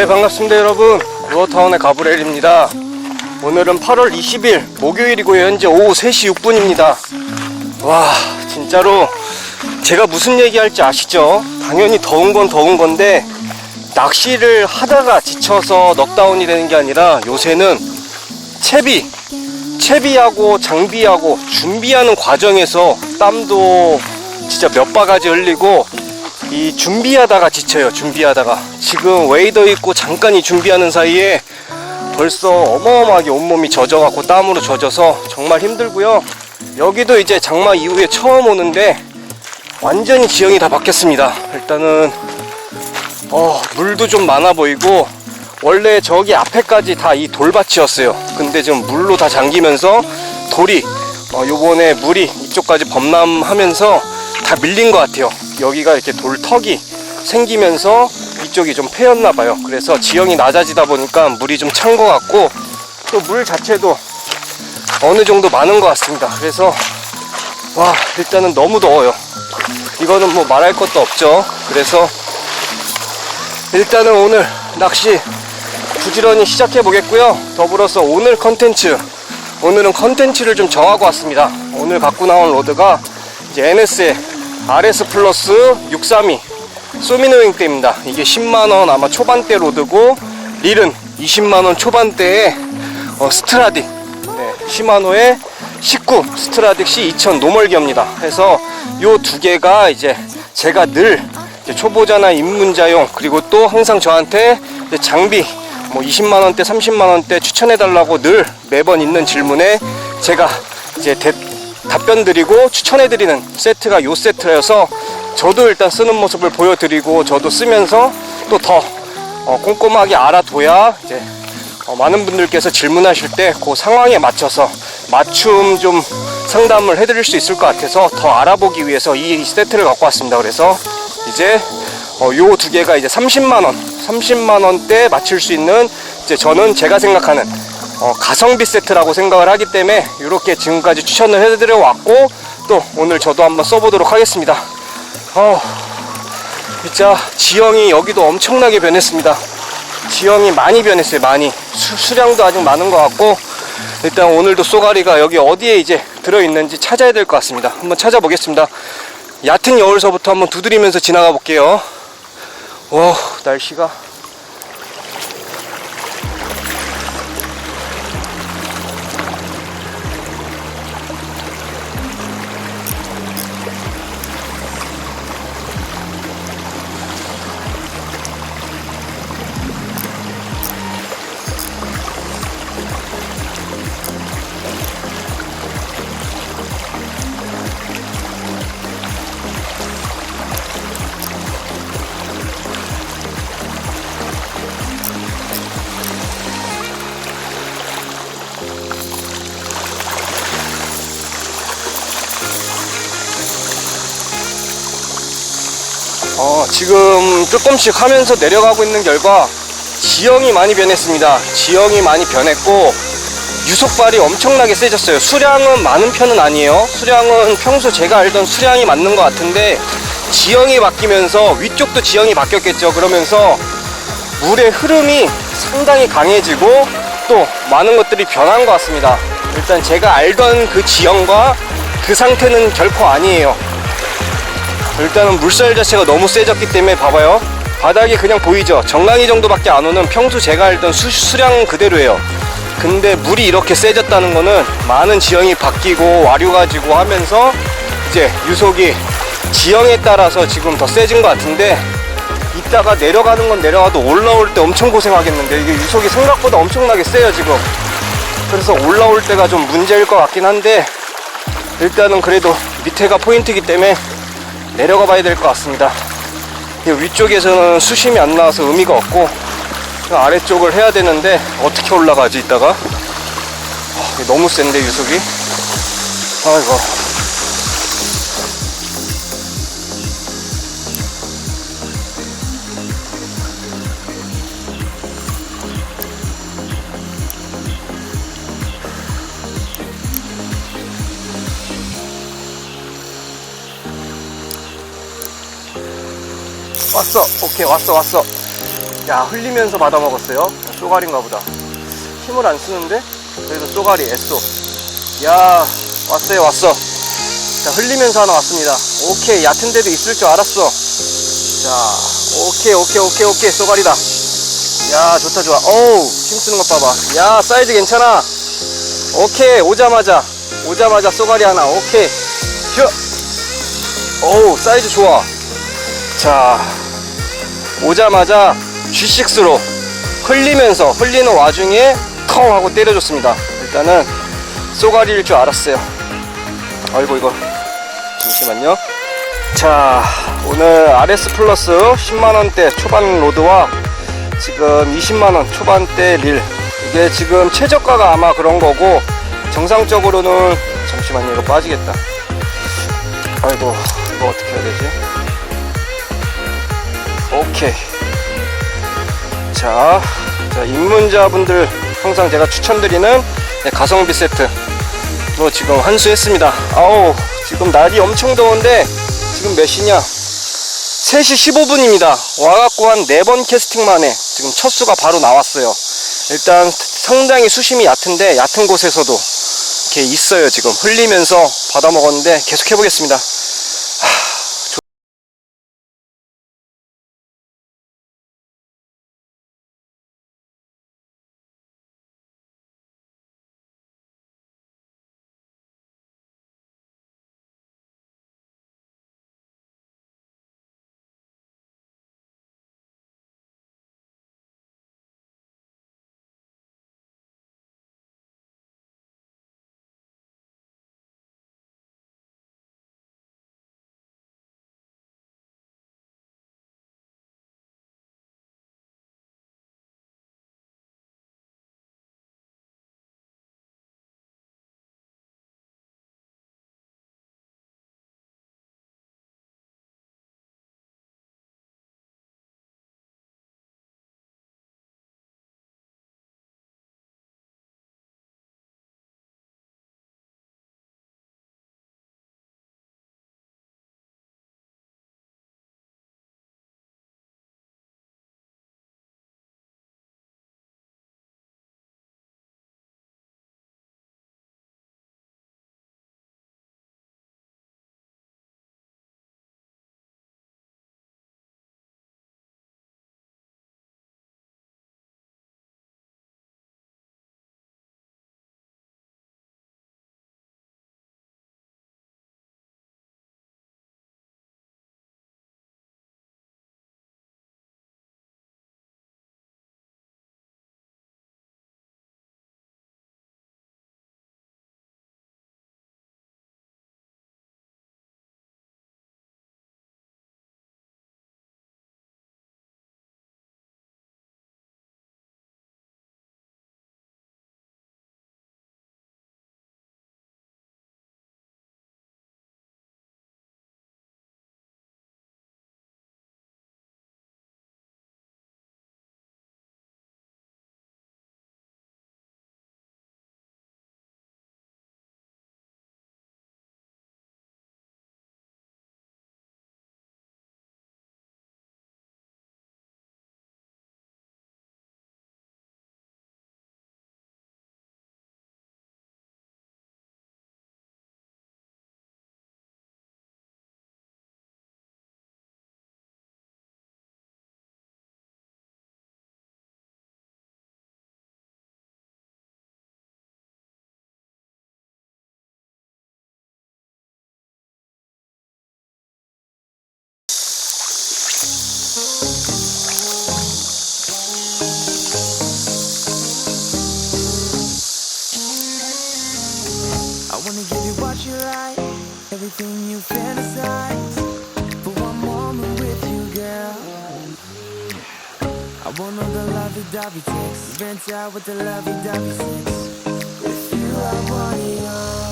네 반갑습니다 여러분. 루어타운의 가브렐입니다. 오늘은 8월 20일 목요일이고요. 현재 오후 3시 6분입니다. 와 진짜로 제가 무슨 얘기할지 아시죠? 당연히 더운 건 더운 건데 낚시를 하다가 지쳐서 넉다운이 되는 게 아니라 요새는 채비 채비하고 장비하고 준비하는 과정에서 땀도 진짜 몇 바가지 흘리고 이 준비하다가 지쳐요 준비하다가. 지금 웨이더 입고 잠깐 이 준비하는 사이에 벌써 어마어마하게 온몸이 젖어갖고 땀으로 젖어서 정말 힘들고요. 여기도 이제 장마 이후에 처음 오는데 완전히 지형이 다 바뀌었습니다. 일단은 어, 물도 좀 많아 보이고 원래 저기 앞에까지 다 이 돌밭이었어요. 근데 지금 물로 다 잠기면서 돌이 어, 요번에 물이 이쪽까지 범람하면서 다 밀린 것 같아요 여기가 이렇게 돌턱이 생기면서 이쪽이 좀 패였나 봐요. 그래서 지형이 낮아지다 보니까 물이 좀 찬 것 같고 또 물 자체도 어느 정도 많은 것 같습니다. 그래서 와 일단은 너무 더워요. 이거는 뭐 말할 것도 없죠. 그래서 일단은 오늘 낚시 부지런히 시작해 보겠고요. 더불어서 오늘 컨텐츠 오늘은 컨텐츠를 좀 정하고 왔습니다. 오늘 갖고 나온 로드가 이제 NS의 RS 플러스 632 소미노잉 대입니다. 이게 10만원 아마 초반대 로드고 릴은 20만원 초반대에 어, 스트라딕 네, 시마노의 19 스트라딕 C2000 노멀기입니다. 그래서 요 두 개가 이제 제가 늘 이제 초보자나 입문자용 그리고 또 항상 저한테 장비 뭐 20만 원대, 30만 원대 추천해 달라고 늘 매번 있는 질문에 제가 이제 대- 답변 드리고 추천해 드리는 세트가 요 세트여서 저도 일단 쓰는 모습을 보여드리고 저도 쓰면서 또더 꼼꼼하게 알아둬야 이제 어, 많은 분들께서 질문하실 때 그 상황에 맞춰서 맞춤 좀 상담을 해드릴 수 있을 것 같아서 더 알아보기 위해서 이 세트를 갖고 왔습니다. 그래서 이제 어, 요 두 개가 이제 30만 원, 30만 원대 맞출 수 있는 이제 저는 제가 생각하는 어, 가성비 세트라고 생각을 하기 때문에 이렇게 지금까지 추천을 해드려 왔고 또 오늘 저도 한번 써보도록 하겠습니다. 어, 진짜 지형이 여기도 엄청나게 변했습니다. 지형이 많이 변했어요 많이 수, 수량도 아직 많은 것 같고 일단 오늘도 쏘가리가 여기 어디에 이제 들어있는지 찾아야 될 것 같습니다 한번 찾아보겠습니다 얕은 여울서부터 한번 두드리면서 지나가 볼게요 와 날씨가 어, 지금 조금씩 하면서 내려가고 있는 결과 지형이 많이 변했습니다. 지형이 많이 변했고 유속발이 엄청나게 세졌어요. 수량은 많은 편은 아니에요. 수량은 평소 제가 알던 수량이 맞는 것 같은데 지형이 바뀌면서 위쪽도 지형이 바뀌었겠죠. 그러면서 물의 흐름이 상당히 강해지고 또 많은 것들이 변한 것 같습니다. 일단 제가 알던 그 지형과 그 상태는 결코 아니에요. 일단은 물살 자체가 너무 세졌기 때문에 봐봐요. 바닥이 그냥 보이죠? 정강이 정도밖에 안 오는 평소 제가 알던 수, 수량 그대로예요. 근데 물이 이렇게 세졌다는 거는 많은 지형이 바뀌고 와류 가 지고 하면서 이제 유속이 지형에 따라서 지금 더 세진 것 같은데 이따가 내려가는 건 내려가도 올라올 때 엄청 고생하겠는데 이게 유속이 생각보다 엄청나게 세요 지금. 그래서 올라올 때가 좀 문제일 것 같긴 한데 일단은 그래도 밑에가 포인트이기 때문에 내려가 봐야 될 것 같습니다. 이 위쪽에서는 수심이 안 나와서 의미가 없고 아래쪽을 해야 되는데 어떻게 올라가지 이따가? 아, 너무 센데 유속이? 아이고 왔어. 오케이 왔어 왔어. 야 흘리면서 받아 먹었어요? 쏘가리인가 보다. 힘을 안 쓰는데? 그래도 쏘가리 애쏘 야 왔어요 왔어. 자 흘리면서 하나 왔습니다. 오케이 얕은 데도 있을 줄 알았어. 자 오케이 오케이 오케이 오케이 쏘가리다. 야 좋다 좋아. 어우 힘쓰는 것 봐봐. 야 사이즈 괜찮아. 오케이 오자마자. 오자마자 쏘가리 하나. 오케이. 휴! 어우 사이즈 좋아. 자 오자마자 G6로 흘리면서 흘리는 와중에 컹 하고 때려줬습니다. 일단은 쏘가리일 줄 알았어요. 아이고 이거. 잠시만요. 자 오늘 RS 플러스 10만원대 초반 로드와 지금 20만원 초반대 릴. 이게 지금 최저가가 아마 그런 거고 정상적으로는 잠시만요 이거 빠지겠다. 아이고 이거 어떻게 해야 되지 오케이. 자, 자 입문자분들 항상 제가 추천드리는 네, 가성비 세트 로 지금 환수했습니다. 아우 지금 날이 엄청 더운데 지금 몇 시냐? 3시 15분입니다. 와갖고 한 4번 캐스팅 만에 지금 첫 수가 바로 나왔어요. 일단 상당히 수심이 얕은데 얕은 곳에서도 이렇게 있어요 지금. 흘리면서 받아 먹었는데 계속 해보겠습니다 everything you fantasize for one moment with you, girl. I want all the lovey-dovey tricks, rent out with the lovey-dovey sex. With you, I want it all.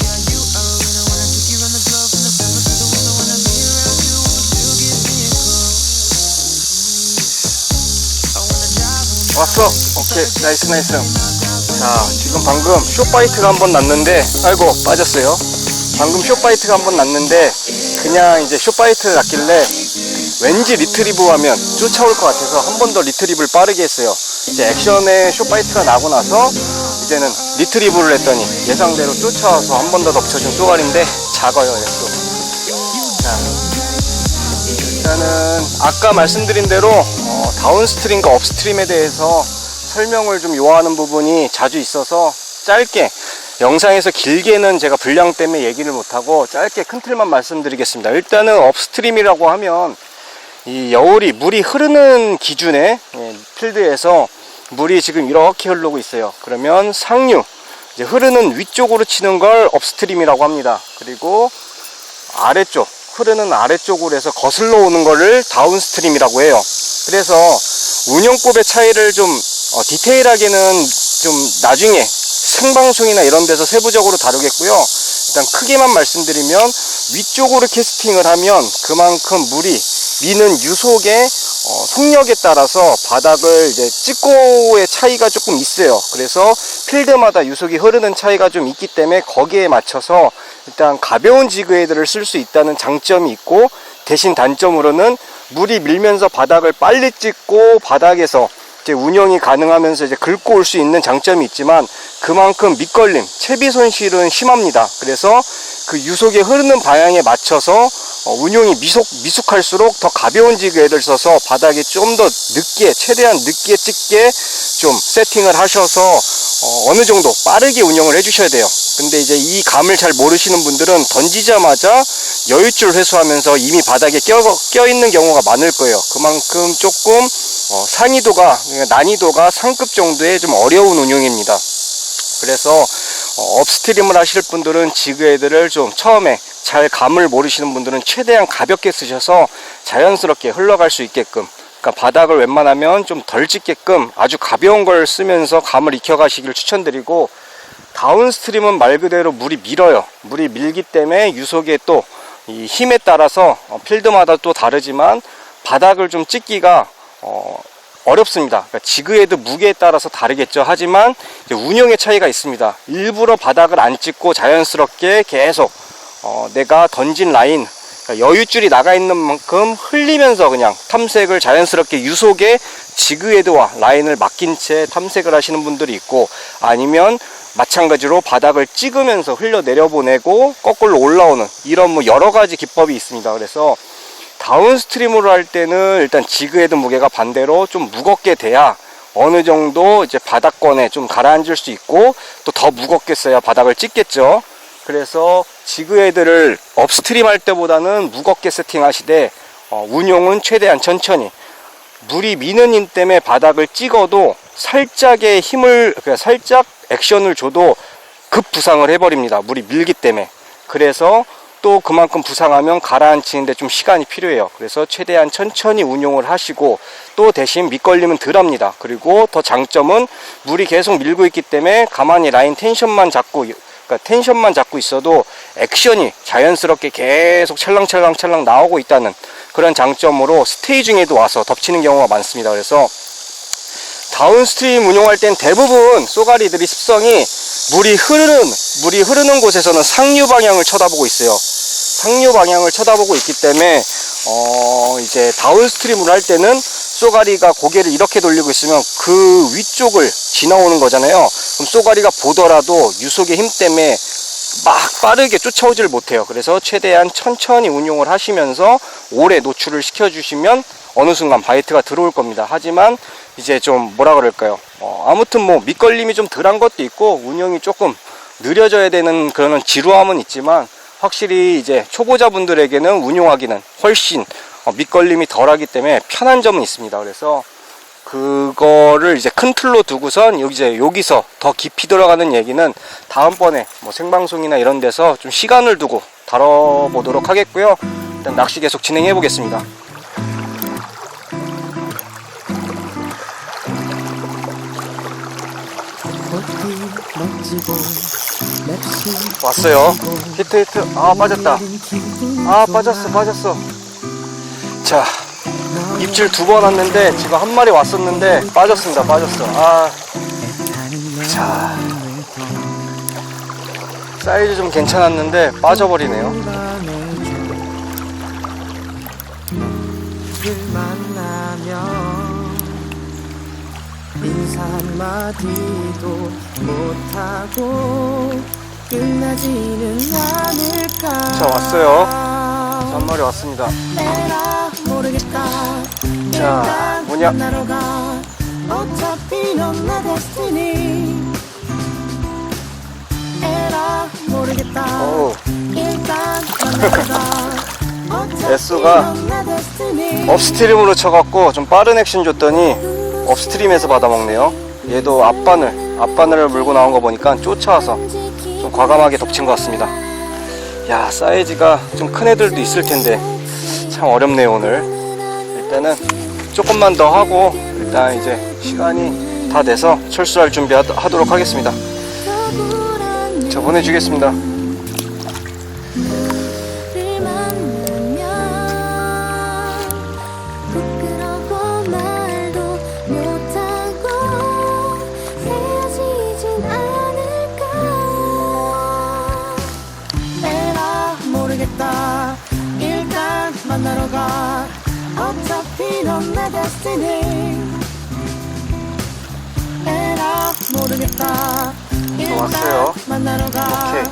Girl, you Okay, nice, nice. Um. 자 지금 방금 쇼파이트가 한 번 났는데 아이고 빠졌어요 방금 쇼파이트가 한 번 났는데 그냥 이제 쇼파이트 났길래 왠지 리트리브 하면 쫓아올 것 같아서 한 번 더 리트리브를 빠르게 했어요. 이제 액션의 쇼파이트가 나고 나서 이제는 리트리브를 했더니 예상대로 쫓아와서 한 번 더 덮쳐준 쏘가리인데 작아요, 얘도. 자, 일단은 아까 말씀드린 대로 어, 다운스트림과 업스트림에 대해서 설명을 좀 요하는 부분이 자주 있어서 짧게 영상에서 길게는 제가 분량 때문에 얘기를 못하고 짧게 큰 틀만 말씀드리겠습니다. 일단은 업스트림이라고 하면 이 여울이 물이 흐르는 기준에 예, 필드에서 물이 지금 이렇게 흐르고 있어요. 그러면 상류 이제 흐르는 위쪽으로 치는 걸 업스트림이라고 합니다. 그리고 아래쪽 흐르는 아래쪽으로 해서 거슬러 오는 거를 다운스트림이라고 해요. 그래서 운영법의 차이를 좀 어, 디테일하게는 좀 나중에 생방송이나 이런 데서 세부적으로 다루겠고요. 일단 크게만 말씀드리면 위쪽으로 캐스팅을 하면 그만큼 물이 미는 유속의 어, 속력에 따라서 바닥을 이제 찍고의 차이가 조금 있어요. 그래서 필드마다 유속이 흐르는 차이가 좀 있기 때문에 거기에 맞춰서 일단 가벼운 지그헤드를 쓸 수 있다는 장점이 있고 대신 단점으로는 물이 밀면서 바닥을 빨리 찍고 바닥에서 이제 운영이 가능하면서 이제 긁고 올 수 있는 장점이 있지만 그만큼 밑걸림, 채비 손실은 심합니다. 그래서 그 유속의 흐르는 방향에 맞춰서 어, 운용이 미속, 미숙할수록 더 가벼운 지그헤드를 써서 바닥에 좀 더 늦게, 최대한 늦게 찍게 좀 세팅을 하셔서 어, 느 정도 빠르게 운영을 해주셔야 돼요. 근데 이제 이 감을 잘 모르시는 분들은 던지자마자 여유줄 회수하면서 이미 바닥에 껴, 껴있는 경우가 많을 거예요. 그만큼 조금 어, 그러니까 난이도가 상급 정도의 좀 어려운 운용입니다. 그래서 어, 업스트림을 하실 분들은 지그헤드를 좀 처음에 잘 감을 모르시는 분들은 최대한 가볍게 쓰셔서 자연스럽게 흘러갈 수 있게끔 그러니까 바닥을 웬만하면 좀 덜 찍게끔 아주 가벼운 걸 쓰면서 감을 익혀 가시길 추천드리고 다운스트림은 말 그대로 물이 밀어요 물이 밀기 때문에 유속의 또이 힘에 따라서 어, 필드마다 또 다르지만 바닥을 좀 찍기가 어, 어렵습니다. 그러니까 지그헤드 무게에 따라서 다르겠죠. 하지만 운영의 차이가 있습니다. 일부러 바닥을 안 찍고 자연스럽게 계속 어, 내가 던진 라인 그러니까 여유줄이 나가 있는 만큼 흘리면서 그냥 탐색을 자연스럽게 유속에 지그헤드와 라인을 맡긴 채 탐색을 하시는 분들이 있고 아니면 마찬가지로 바닥을 찍으면서 흘려 내려보내고 거꾸로 올라오는 이런 뭐 여러 가지 기법이 있습니다. 그래서 다운스트림으로 할 때는 일단 지그헤드 무게가 반대로 좀 무겁게 돼야 어느 정도 이제 바닥권에 좀 가라앉을 수 있고 또 더 무겁게 써야 바닥을 찍겠죠. 그래서 지그헤드를 업스트림 할 때보다는 무겁게 세팅하시되 어, 운용은 최대한 천천히 물이 미는 힘 때문에 바닥을 찍어도 살짝의 힘을 그러니까 살짝 액션을 줘도 급 부상을 해버립니다. 물이 밀기 때문에 그래서 또 그만큼 부상하면 가라앉히는데 좀 시간이 필요해요. 그래서 최대한 천천히 운용을 하시고 또 대신 밑걸림은 덜 합니다. 그리고 더 장점은 물이 계속 밀고 있기 때문에 가만히 라인 텐션만 잡고 그러니까 텐션만 잡고 있어도 액션이 자연스럽게 계속 찰랑찰랑찰랑 나오고 있다는 그런 장점으로 스테이징에도 와서 덮치는 경우가 많습니다. 그래서 다운스트림 운용할 땐 대부분 쏘가리들이 습성이 물이 흐르는 물이 흐르는 곳에서는 상류 방향을 쳐다보고 있어요. 상류 방향을 쳐다보고 있기 때문에 어 이제 다운스트림을 할 때는 쏘가리가 고개를 이렇게 돌리고 있으면 그 위쪽을 지나오는 거잖아요. 그럼 쏘가리가 보더라도 유속의 힘 때문에 막 빠르게 쫓아오지를 못해요. 그래서 최대한 천천히 운용을 하시면서 오래 노출을 시켜주시면 어느 순간 바이트가 들어올 겁니다. 하지만 이제 좀 뭐라 그럴까요? 어, 아무튼 뭐 밑걸림이 좀 덜한 것도 있고 운영이 조금 느려져야 되는 그런 지루함은 있지만 확실히 이제 초보자분들에게는 운용하기는 훨씬 어, 밑걸림이 덜하기 때문에 편한 점은 있습니다. 그래서 그거를 이제 큰 틀로 두고선 이제 여기서 더 깊이 들어가는 얘기는 다음번에 뭐 생방송이나 이런 데서 좀 시간을 두고 다뤄보도록 하겠고요. 일단 낚시 계속 진행해 보겠습니다. 왔어요. 히트 히트. 아 빠졌다. 아 빠졌어 빠졌어. 자 입질 두 번 왔는데 지금 한 마리 왔었는데 빠졌습니다 빠졌어. 아 자. 사이즈 좀 괜찮았는데 빠져버리네요. 인사 한마디도 못하고 끝나지는 않을까. 자, 왔어요. 한 마리 왔습니다. 에라 모르겠다. 자, 뭐냐? 어차피 넌내 데스티니. 에라 모르겠다. 오, 일단 가. 에스가 업스트림으로 쳐갖고 좀 빠른 액션 줬더니 업스트림에서 받아먹네요. 얘도 앞바늘, 앞바늘을 물고 나온 거 보니까 쫓아와서 좀 과감하게 덮친 것 같습니다. 야, 사이즈가 좀 큰 애들도 있을 텐데 참 어렵네요, 오늘. 일단은 조금만 더 하고 일단 이제 시간이 다 돼서 철수할 준비 하도록 하겠습니다. 자, 보내주겠습니다. 어차피 넌내 데스티니 에라 모르겠다. 일단 왔어요. 만나러 가. 오케이.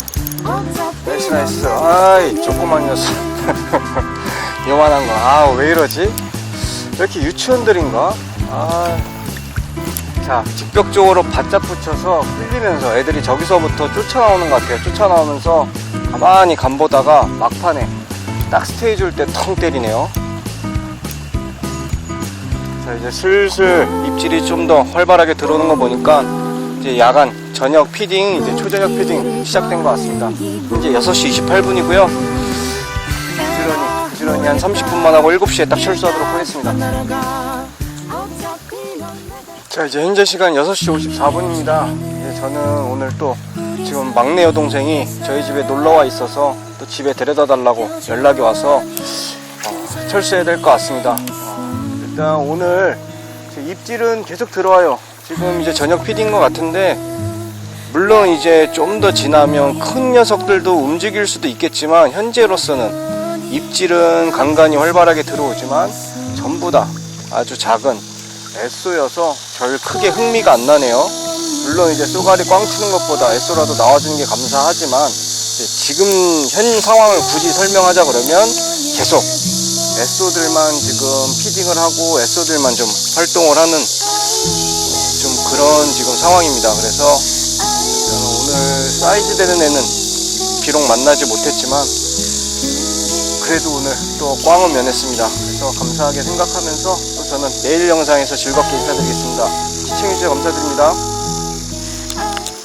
나이스 나이스 아이 조그만 녀석 요만한 거 아 왜 이러지? 왜 이렇게 유치원들인가? 아자 직격적으로 바짝 붙여서 끌리면서 애들이 저기서부터 쫓아나오는 것 같아요. 쫓아나오면서 가만히 간 보다가 막판에 딱 스테이지 올때텅 때리네요 자 이제 슬슬 입질이 좀 더 활발하게 들어오는 거 보니까 이제 야간 저녁 피딩 이제 초저녁 피딩 시작된 것 같습니다. 이제 6시 28분이고요. 부지런히 부지런히 한 30분만 하고 7시에 딱 철수하도록 하겠습니다. 자 이제 현재 시간 6시 54분입니다. 이제 저는 오늘 또 지금 막내 여동생이 저희 집에 놀러 와 있어서 또 집에 데려다 달라고 연락이 와서 어, 철수해야 될 것 같습니다. 어, 일단 오늘 제 입질은 계속 들어와요 지금 이제 저녁 피디인 것 같은데 물론 이제 좀 더 지나면 큰 녀석들도 움직일 수도 있겠지만 현재로서는 입질은 간간히 활발하게 들어오지만 전부 다 아주 작은 에쏘여서 별 크게 흥미가 안 나네요. 물론 이제 쏘가리 꽝 치는 것보다 에쏘라도 나와주는 게 감사하지만 지금 현 상황을 굳이 설명하자 그러면 계속 에쏘들만 지금 피딩을 하고 에쏘들만 좀 활동을 하는 좀 그런 지금 상황입니다. 그래서 오늘 사이즈 되는 애는 비록 만나지 못했지만 그래도 오늘 또 꽝은 면했습니다. 그래서 감사하게 생각하면서 또 저는 내일 영상에서 즐겁게 인사드리겠습니다. 시청해주셔서 감사드립니다.